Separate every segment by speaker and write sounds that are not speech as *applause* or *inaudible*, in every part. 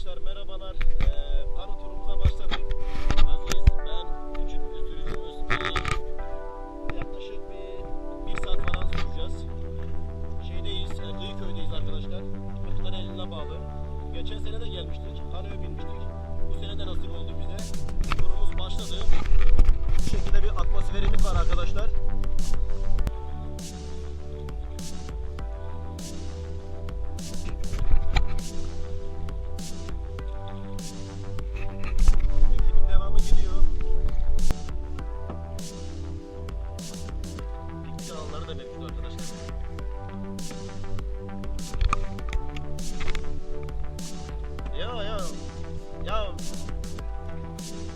Speaker 1: Arkadaşlar merhabalar. Ee, kano turumuza başladık. Aziz, ben, küçük bir sürücümüz. Ee, yaklaşık bir, bir saat falan süreceğiz. Şeydeyiz, e, Kıyıköy'deyiz arkadaşlar. Kırklar eline bağlı. Geçen sene de gelmiştik. Kanoya binmiştik. Bu sene de nasip oldu bize. Turumuz başladı. Bu şekilde bir atmosferimiz var arkadaşlar.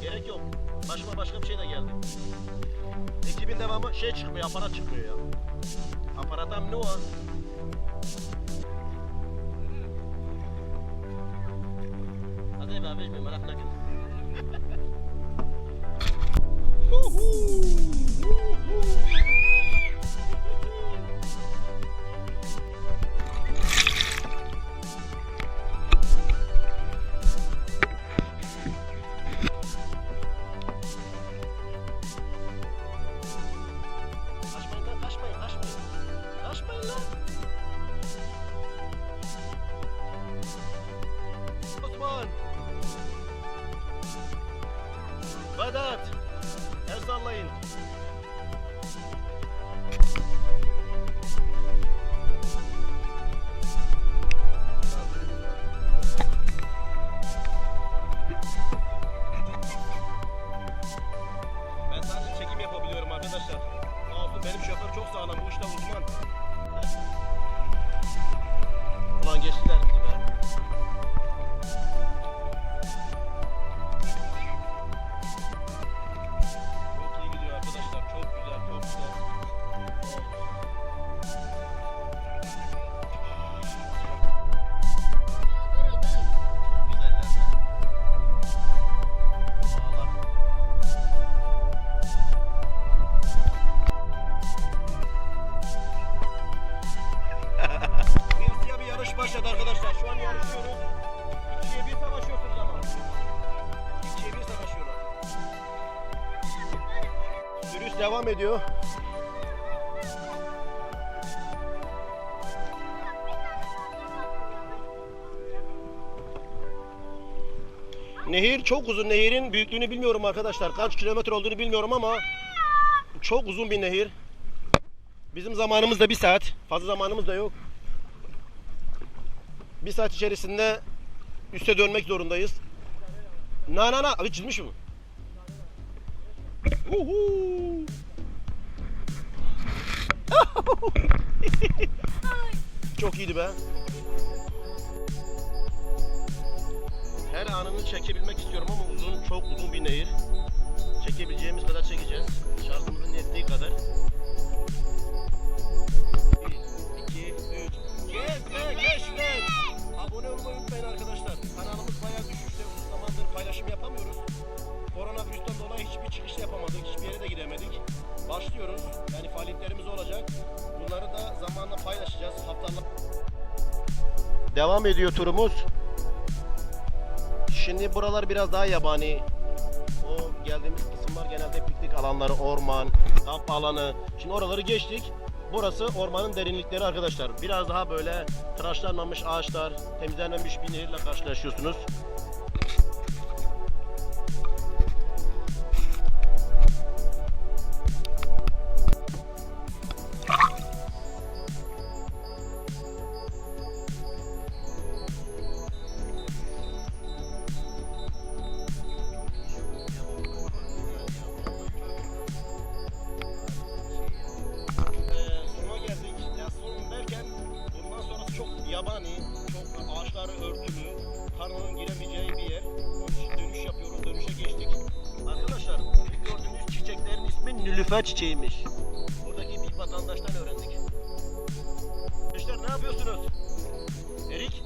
Speaker 1: Gerek yok. Başıma başka bir şey de geldi. Ekibin devamı şey çıkmıyor, aparat çıkmıyor ya. Aparatam ne o? Hadi be abi, merak etme. Çok başladı arkadaşlar. Şu an yarışıyoruz. İkiye bir savaşıyorsunuz ama. İkiye bir savaşıyorlar. Sürüş devam ediyor. Nehir çok uzun. Nehirin büyüklüğünü bilmiyorum arkadaşlar. Kaç kilometre olduğunu bilmiyorum ama çok uzun bir nehir. Bizim zamanımızda bir saat. Fazla zamanımız da yok. Bir saat içerisinde üste dönmek zorundayız. Na na na. Abi çizmiş mi? Uhu. *laughs* Çok iyiydi be. Her anını çekebilmek istiyorum ama uzun, çok uzun bir nehir. Çekebileceğimiz kadar çekeceğiz. Şarkımızın yettiği kadar. 1, 2, 3. Gezme, keşfet. Olmayı unutmayın arkadaşlar. Kanalımız bayağı düşüşte. Uzun zamandır paylaşım yapamıyoruz. Koronavirüsten dolayı hiçbir çıkış yapamadık. Hiçbir yere de gidemedik. Başlıyoruz. Yani faaliyetlerimiz olacak. Bunları da zamanla paylaşacağız. Haftalar. Devam ediyor turumuz. Şimdi buralar biraz daha yabani. O geldiğimiz kısımlar genelde piknik alanları, orman, kamp alanı. Şimdi oraları geçtik. Burası ormanın derinlikleri arkadaşlar. Biraz daha böyle tıraşlanmamış ağaçlar, temizlenmemiş bir nehirle karşılaşıyorsunuz. Nilüfer çiçeğiymiş. Buradaki bir vatandaştan öğrendik. Gençler ne yapıyorsunuz? Erik?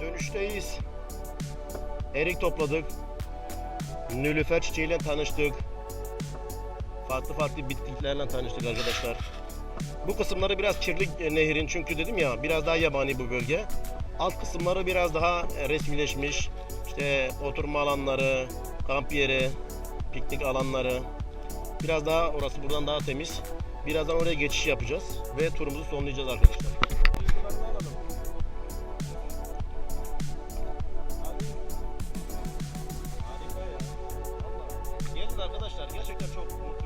Speaker 1: Dönüşteyiz. Erik topladık. Nilüfer çiçeğiyle tanıştık. farklı farklı bitkilerle tanıştık arkadaşlar. Bu kısımları biraz kirli e, nehrin çünkü dedim ya biraz daha yabani bu bölge. Alt kısımları biraz daha e, resmileşmiş. İşte oturma alanları, kamp yeri, piknik alanları. Biraz daha orası buradan daha temiz. Birazdan oraya geçiş yapacağız ve turumuzu sonlayacağız arkadaşlar. Gelin arkadaşlar gerçekten çok mutlu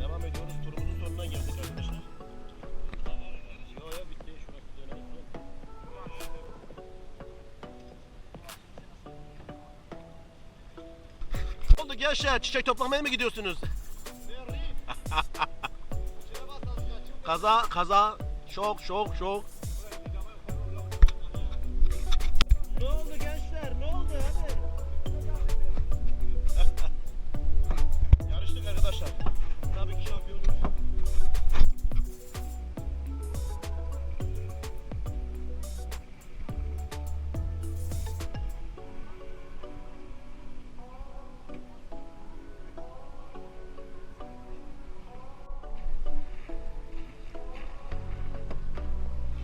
Speaker 1: Devam ediyoruz. Turumuzun sonuna geldik arkadaşlar. Yo yo bitti. Şurası dönelim. Ne oldu gençler? Çiçek toplamaya mı gidiyorsunuz? *laughs* kaza kaza şok şok şok.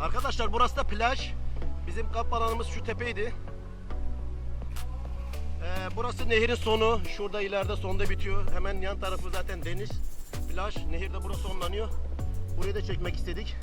Speaker 1: Arkadaşlar burası da plaj. Bizim kamp alanımız şu tepeydi. Ee, burası nehirin sonu. Şurada ileride sonda bitiyor. Hemen yan tarafı zaten deniz. Plaj. Nehirde burası sonlanıyor. Burayı da çekmek istedik.